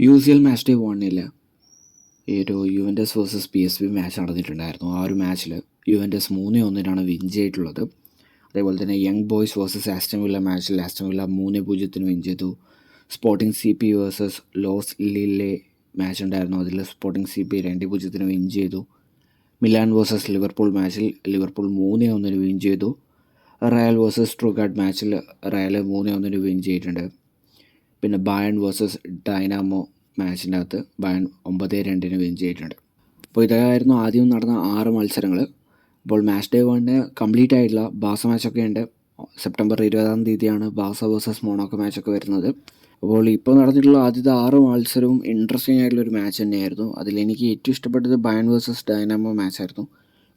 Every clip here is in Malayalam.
U C L match day വണ്ണിൽ ഈ ഒരു Juventus versus P S B match നടന്നിട്ടുണ്ടായിരുന്നു. ആ ഒരു മാച്ചിൽ യുവന്റസ് മൂന്ന് ഒന്നിനാണ് വിൻ ചെയ്തിട്ടുള്ളത്. അതേപോലെ തന്നെ Young Boys versus Aston Villa മാച്ചിൽ ആസ്റ്റൺ വില്ല മൂന്ന് പൂജ്യത്തിന് വിൻ ചെയ്തു. Sporting C P versus LOSC Lille match ഉണ്ടായിരുന്നു അതിൽ സ്പോർട്ടിംഗ് സി പി രണ്ട് പൂജ്യത്തിന് വിൻ ചെയ്തു. മിലാൻ വേഴ്സസ് ലിവർപൂൾ മാച്ചിൽ ലിവർപൂൾ മൂന്ന് ഒന്നിന് വിൻ ചെയ്തു. റയൽ വേഴ്സസ് ട്രൂഗാർഡ് മാച്ചിൽ റയൽ മൂന്ന് ഒന്നിന് വിൻ ചെയ്തിട്ടുണ്ട്. പിന്നെ ബയൺ വേഴ്സസ് ഡൈനാമോ മാച്ചിനകത്ത് ബയൺ ഒമ്പത് രണ്ടിന് വിൻ ചെയ്തിട്ടുണ്ട്. അപ്പോൾ ഇതായിരുന്നു ആദ്യം നടന്ന ആറ് മത്സരങ്ങൾ. അപ്പോൾ മാച്ച് ഡേ വണ്ണിന് കംപ്ലീറ്റ് ആയിട്ടുള്ള ബാസ മാച്ചൊക്കെ ഉണ്ട്. സെപ്റ്റംബർ ഇരുപതാം തീയതിയാണ് ബാസ വേഴ്സസ് മോണോക്കോ മാച്ചൊക്കെ വരുന്നത്. അപ്പോൾ ഇപ്പോൾ നടന്നിട്ടുള്ള ആദ്യത്തെ ആറ് മത്സരവും ഇൻട്രസ്റ്റിംഗ് ആയിട്ടുള്ള ഒരു മാച്ച് തന്നെയായിരുന്നു. അതിലെനിക്ക് ഏറ്റവും ഇഷ്ടപ്പെട്ടത് ബയൺ വേഴ്സസ് ഡൈനാമോ മാച്ചായിരുന്നു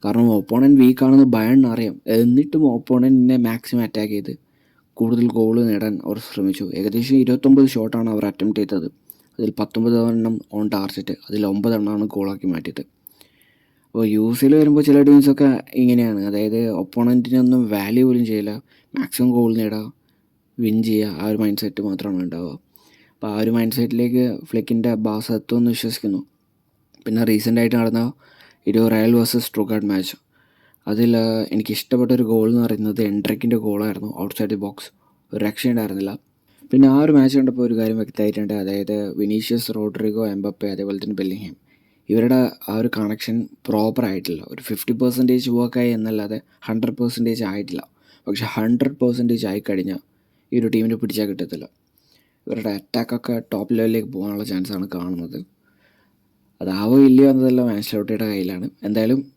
കാരണം ഓപ്പോണന്റ് വീക്കാണെന്ന് ബയൺ അറിയാം. എന്നിട്ടും ഓപ്പോണന്റിനെ മാക്സിമം അറ്റാക്ക് ചെയ്ത് കൂടുതൽ ഗോൾ നേടാൻ അവർ ശ്രമിച്ചു. ഏകദേശം ഇരുപത്തൊമ്പത് ഷോട്ടാണ് അവർ അറ്റംപ്റ്റ് ചെയ്തത്. അതിൽ പത്തൊമ്പത് എണ്ണം ഓൺ ടാർജറ്റ് അതിൽ ഒമ്പതെണ്ണമാണ് ഗോളാക്കി മാറ്റിയത്. അപ്പോൾ യു സിയിൽ വരുമ്പോൾ ചില ടീംസൊക്കെ ഇങ്ങനെയാണ്. അതായത് ഒപ്പോണന്റിനൊന്നും വാല്യൂ പോലും ചെയ്യില്ല. മാക്സിമം ഗോൾ നേടുക വിൻ ചെയ്യുക ആ ഒരു മൈൻഡ് സെറ്റ് മാത്രമാണ് ഉണ്ടാവുക. അപ്പോൾ ആ ഒരു മൈൻഡ് സെറ്റിലേക്ക് ഫ്ലിക്കിന്റെ ബാസ് എന്ന് വിശ്വസിക്കുന്നു. പിന്നെ റീസെന്റായിട്ട് നടന്ന ഒരു റയൽ വേഴ്സസ് ട്രൂഗാർഡ് മാച്ച് അതിൽ എനിക്ക് ഇഷ്ടപ്പെട്ട ഒരു ഗോൾ എന്ന് പറയുന്നത് എൻട്രിക്കിന്റെ ഗോളായിരുന്നു ഔട്ട് സൈഡ് ദി ബോക്സ് ഒരു രക്ഷ ഉണ്ടായിരുന്നില്ല. പിന്നെ ആ ഒരു മാച്ച് കണ്ടപ്പോൾ ഒരു കാര്യം വ്യക്തമായിട്ടുണ്ട്. അതായത് വിനീഷ്യസ് റോഡ്രിഗോ എംബപ്പെ അതേപോലെ തന്നെ ബെല്ലിംഗ്ഹാം ഇവരുടെ ആ ഒരു കണക്ഷൻ പ്രോപ്പർ ആയിട്ടില്ല. ഒരു ഫിഫ്റ്റി പെർസെന്റേജ് വർക്കായി എന്നല്ലാതെ ഹൺഡ്രഡ് പെർസെന്റേജ് ആയിട്ടില്ല. പക്ഷേ ഹൺഡ്രഡ് പെർസെന്റേജ് ആയിക്കഴിഞ്ഞാൽ ഈ ഒരു ടീമിനെ പിടിച്ചാൽ കിട്ടത്തില്ല. ഇവരുടെ അറ്റാക്കൊക്കെ ടോപ്പ് ലെവലിലേക്ക് പോകാനുള്ള ചാൻസാണ് കാണുന്നത്. അതാവോ ഇല്ലയോ എന്നതെല്ലാം മാൻസ്ലോട്ടിയുടെ കയ്യിലാണ്. എന്തായാലും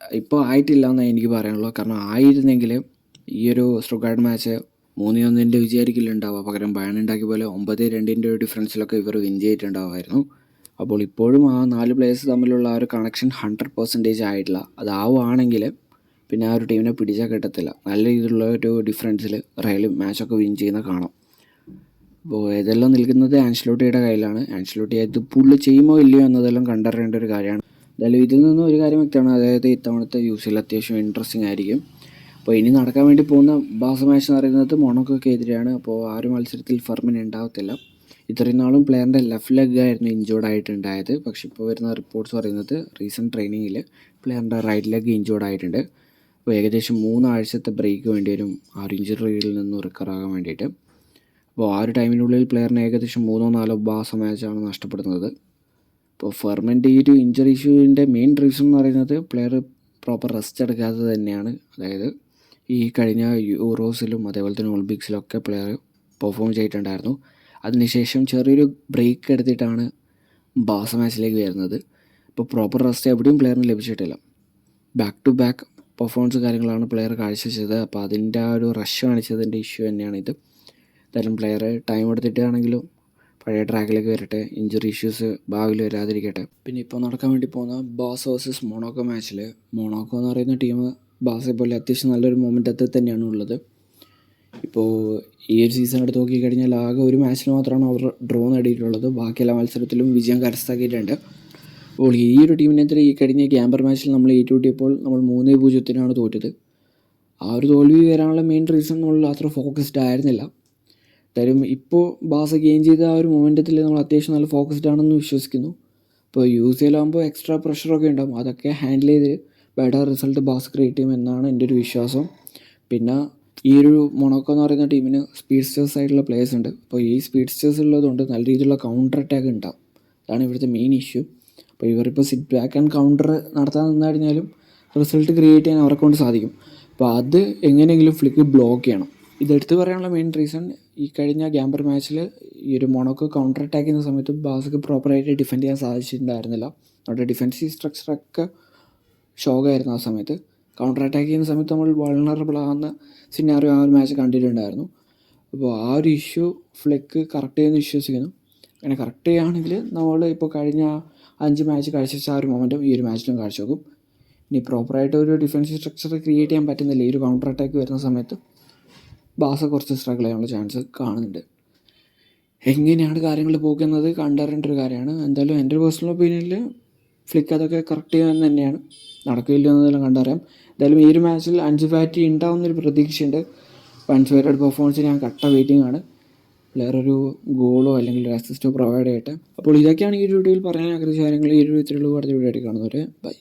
ഇപ്പോൾ ആയിട്ടില്ല എന്നേ എനിക്ക് പറയാനുള്ളൂ. കാരണം ആയിരുന്നെങ്കിൽ ഈ ഒരു സ്ട്രോഗാർഡ് മാച്ച് മൂന്ന് ഒന്നിന്റെ വിചാരിക്കില്ല ഉണ്ടാവുക. പകരം ബയൺ ഉണ്ടാക്കിയ പോലെ ഒമ്പത് രണ്ടിന്റെ ഒരു ഡിഫറൻസിലൊക്കെ ഇവർ വിൻ ചെയ്തിട്ടുണ്ടാവുമായിരുന്നു. അപ്പോൾ ഇപ്പോഴും ആ നാല് പ്ലേയേഴ്സ് തമ്മിലുള്ള ആ ഒരു കണക്ഷൻ ഹൺഡ്രഡ് പെർസെന്റേജ് ആയിട്ടില്ല. അതാവുകയാണെങ്കിൽ പിന്നെ ആ ഒരു ടീമിനെ പിടിച്ചാൽ കിട്ടത്തില്ല. നല്ല രീതിയിലുള്ള ഒരു ഡിഫറൻസിൽ റയൽ മാച്ചൊക്കെ വിൻ ചെയ്യുന്ന കാണാം. അപ്പോൾ ഇതെല്ലാം നിൽക്കുന്നത് ആൻസ്ലോട്ടിയുടെ കയ്യിലാണ്. ആൻസ്ലോട്ടി ഇത് പുള്ളി ചെയ്യുമോ ഇല്ലയോ എന്നതെല്ലാം കണ്ടറിയേണ്ട ഒരു കാര്യമാണ്. എന്തായാലും ഇതിൽ നിന്നും ഒരു കാര്യം വ്യക്തമാണ്. അതായത് ഇത്തവണത്തെ യൂസിൽ അത്യാവശ്യം ഇൻട്രസ്റ്റിംഗ് ആയിരിക്കും. അപ്പോൾ ഇനി നടക്കാൻ വേണ്ടി പോകുന്ന ബാസ മാച്ച് എന്ന് പറയുന്നത് മൊണോക്കൊക്കെ എതിരെയാണ്. അപ്പോൾ ആ ഒരു മത്സരത്തിൽ ഫെർമിൻ ഉണ്ടാകത്തില്ല ഇത്രയും നാളും പ്ലെയറിന്റെ ലെഫ്റ്റ് ലെഗ് ആയിരുന്നു ഇഞ്ചോർഡ് ആയിട്ടുണ്ടായത്. പക്ഷെ ഇപ്പോൾ വരുന്ന റിപ്പോർട്ട്സ് പറയുന്നത് റീസെന്റ് ട്രെയിനിങ്ങിൽ പ്ലെയറിന്റെ റൈറ്റ് ലെഗ് ഇഞ്ചോർഡ് ആയിട്ടുണ്ട്. അപ്പോൾ ഏകദേശം മൂന്നാഴ്ചത്തെ ബ്രേക്ക് വേണ്ടി വരും. ആ ഒരു ഇഞ്ചറിയിൽ നിന്ന് റിക്കവർ ആകാൻ വേണ്ടിയിട്ട്. അപ്പോൾ ആ ഒരു ടൈമിനുള്ളിൽ പ്ലെയറിന് ഏകദേശം മൂന്നോ നാലോ ബാസ മാച്ചാണ് നഷ്ടപ്പെടുന്നത്. ഇപ്പോൾ ഫെർമിന്റെ ഈ ഒരു ഇഞ്ചറി ഇഷ്യൂവിന്റെ മെയിൻ റീസൺ എന്ന് പറയുന്നത് പ്ലെയർ പ്രോപ്പർ റെസ്റ്റ് എടുക്കാതെ തന്നെയാണ്. അതായത് ഈ കഴിഞ്ഞ യൂറോസിലും അതേപോലെ തന്നെ ഒളിമ്പിക്സിലൊക്കെ പ്ലെയർ പെർഫോം ചെയ്തിട്ടുണ്ടായിരുന്നു. അതിനുശേഷം ചെറിയൊരു ബ്രേക്ക് എടുത്തിട്ടാണ് ബാസ മാച്ചിലേക്ക് വരുന്നത്. ഇപ്പോൾ പ്രോപ്പർ റെസ്റ്റ് എവിടെയും പ്ലെയറിന് ലഭിച്ചിട്ടില്ല. ബാക്ക് ടു ബാക്ക് പെർഫോമൻസ് കാര്യങ്ങളാണ് പ്ലെയർ കാഴ്ചവെച്ചത്. അപ്പോൾ അതിന്റെ ആ ഒരു റഷ് കാണിച്ചതിന്റെ ഇഷ്യൂ തന്നെയാണ് ഇത്. എന്തായാലും പ്ലെയർ ടൈം എടുത്തിട്ടാണെങ്കിലും പഴയ ട്രാക്കിലേക്ക് വരട്ടെ. ഇഞ്ചുറി ഇഷ്യൂസ് ഭാവിയിൽ വരാതിരിക്കട്ടെ. പിന്നെ ഇപ്പോൾ നടക്കാൻ വേണ്ടി പോകുന്ന ബാസ് വേഴ്സസ് മൊണോക്കോ മാച്ചിൽ മൊണോക്കോ എന്ന് പറയുന്ന ടീം ബാസെ പോലെ അത്യാവശ്യം നല്ലൊരു മൊമെന്റത്തിൽ തന്നെയാണ് ഉള്ളത്. ഇപ്പോൾ ഈ ഒരു സീസൺ എടുത്ത് നോക്കിക്കഴിഞ്ഞാൽ ആകെ ഒരു മാച്ചിൽ മാത്രമാണ് അവർ ഡ്രോ നേടിയിട്ടുള്ളത്. ബാക്കി എല്ലാ മത്സരത്തിലും വിജയം കരസ്ഥാക്കിയിട്ടുണ്ട് അപ്പോൾ ഈ ഒരു ടീമിനെതിരെ ഈ കഴിഞ്ഞ ക്യാമ്പർ മാച്ചിൽ നമ്മൾ ഏറ്റുകൂട്ടിയപ്പോൾ നമ്മൾ മൂന്നേ പൂജ്യത്തിനാണ് തോറ്റത്. ആ ഒരു തോൽവി വരാനുള്ള മെയിൻ റീസൺ നമ്മൾ അത്ര ഫോക്കസ്ഡ് ആയിരുന്നില്ല. എന്തായാലും ഇപ്പോൾ ബാസ ഗെയിൻ ചെയ്ത ആ ഒരു മൊമെന്റത്തിൽ നമ്മൾ അത്യാവശ്യം നല്ല ഫോക്കസ്ഡ് ആണെന്ന് വിശ്വസിക്കുന്നു. ഇപ്പോൾ യു സി എല്ലാകുമ്പോൾ എക്സ്ട്രാ പ്രഷറൊക്കെ ഉണ്ടാകും അതൊക്കെ ഹാൻഡിൽ ചെയ്ത് ബെറ്റർ റിസൾട്ട് ബാസ് ക്രിയേറ്റ് ചെയ്യും എന്നാണ് എന്റെ ഒരു വിശ്വാസം. പിന്നെ ഈ ഒരു മൊണോക്കോ എന്ന് പറയുന്ന ടീമിന് സ്പീഡ്സ്റ്റേഴ്സ് ആയിട്ടുള്ള പ്ലേയേഴ്സ് ഉണ്ട്. അപ്പോൾ ഈ സ്പീഡ്സ്റ്റേഴ്സ് ഉള്ളതുകൊണ്ട് നല്ല രീതിയിലുള്ള കൗണ്ടർ അറ്റാക്ക് ഉണ്ടാകും അതാണ് ഇവിടുത്തെ മെയിൻ ഇഷ്യൂ അപ്പോൾ ഇവരിപ്പോൾ സിറ്റ് ബാക്ക് ആൻഡ് കൗണ്ടർ നടത്താൻ നിന്ന് റിസൾട്ട് ക്രിയേറ്റ് ചെയ്യാൻ അവരെ കൊണ്ട് സാധിക്കും. അപ്പോൾ അത് എങ്ങനെയെങ്കിലും ഫ്ലിക്ക് ബ്ലോക്ക് ചെയ്യണം. ഇതെടുത്ത് പറയാനുള്ള മെയിൻ റീസൺ ഈ കഴിഞ്ഞ ഗ്യാമ്പർ മാച്ചിൽ ഈ ഒരു മൊണോക്കോ കൗണ്ടർ അറ്റാക്ക് ചെയ്യുന്ന സമയത്ത് ബാസക്ക് പ്രോപ്പറായിട്ട് ഡിഫെൻഡ് ചെയ്യാൻ സാധിച്ചിട്ടുണ്ടായിരുന്നില്ല. അവരുടെ ഡിഫെൻസീവ് സ്ട്രക്ചറൊക്കെ ഷോക്കായിരുന്നു ആ സമയത്ത്. കൗണ്ടർ അറ്റാക്ക് ചെയ്യുന്ന സമയത്ത് നമ്മൾ വൾണറബിൾ ആകുന്ന സിനാറിയോ ആ ഒരു മാച്ച് കണ്ടിട്ടുണ്ടായിരുന്നു. അപ്പോൾ ആ ഒരു ഇഷ്യൂ ഫ്ലെക്ക് കറക്റ്റ് ചെയ്യുമെന്ന് വിശ്വസിക്കുന്നു. അങ്ങനെ കറക്റ്റ് ചെയ്യുകയാണെങ്കിൽ നമ്മൾ ഇപ്പോൾ കഴിഞ്ഞ അഞ്ച് മാച്ച് കാഴ്ചവെച്ച ആ ഒരു മൊമെന്റും ഈ ഒരു മാച്ചിലും കാഴ്ചവെക്കും. ഇനി പ്രോപ്പറായിട്ട് ഒരു ഡിഫൻസീവ് സ്ട്രക്ചർ ക്രിയേറ്റ് ചെയ്യാൻ പറ്റുന്നില്ല. ഈ ഒരു കൗണ്ടർ അറ്റാക്ക് വരുന്ന സമയത്ത് ബാസ കുറച്ച് സ്ട്രഗിൾ ചെയ്യാനുള്ള ചാൻസ് കാണുന്നുണ്ട്. എങ്ങനെയാണ് കാര്യങ്ങൾ പോകുന്നത് കണ്ടറിയേണ്ട ഒരു കാര്യമാണ്. എന്തായാലും എന്റെ ഒരു പേഴ്സണൽ ഒപ്പീനിയനിൽ ഫ്ലിക്ക് അതൊക്കെ കറക്റ്റ് ചെയ്യാൻ തന്നെയാണ്. നടക്കില്ല എന്നതെല്ലാം കണ്ടറിയാം. എന്തായാലും ഈ ഒരു മാച്ചിൽ അഞ്ച് ഫാറ്റി ഉണ്ടാവുന്നൊരു പ്രതീക്ഷയുണ്ട്. ഫാറ്റിയുടെ പെർഫോമൻസ് ഞാൻ കട്ട വെയിറ്റിംഗ് ആണ്. പ്ലെയർ ഒരു ഗോളോ അല്ലെങ്കിൽ ഒരു അസിസ്റ്റോ പ്രൊവൈഡ് ചെയ്യട്ടെ. അപ്പോൾ ഇതൊക്കെയാണ് ഈ ഒരു വീഡിയോയിൽ പറയാൻ ആഗ്രഹിച്ച കാര്യങ്ങൾ. ഈ ഒരു വിധത്തിലുള്ള അടുത്ത വീഡിയോ ആയിട്ട് കാണുന്നവരെ ബൈ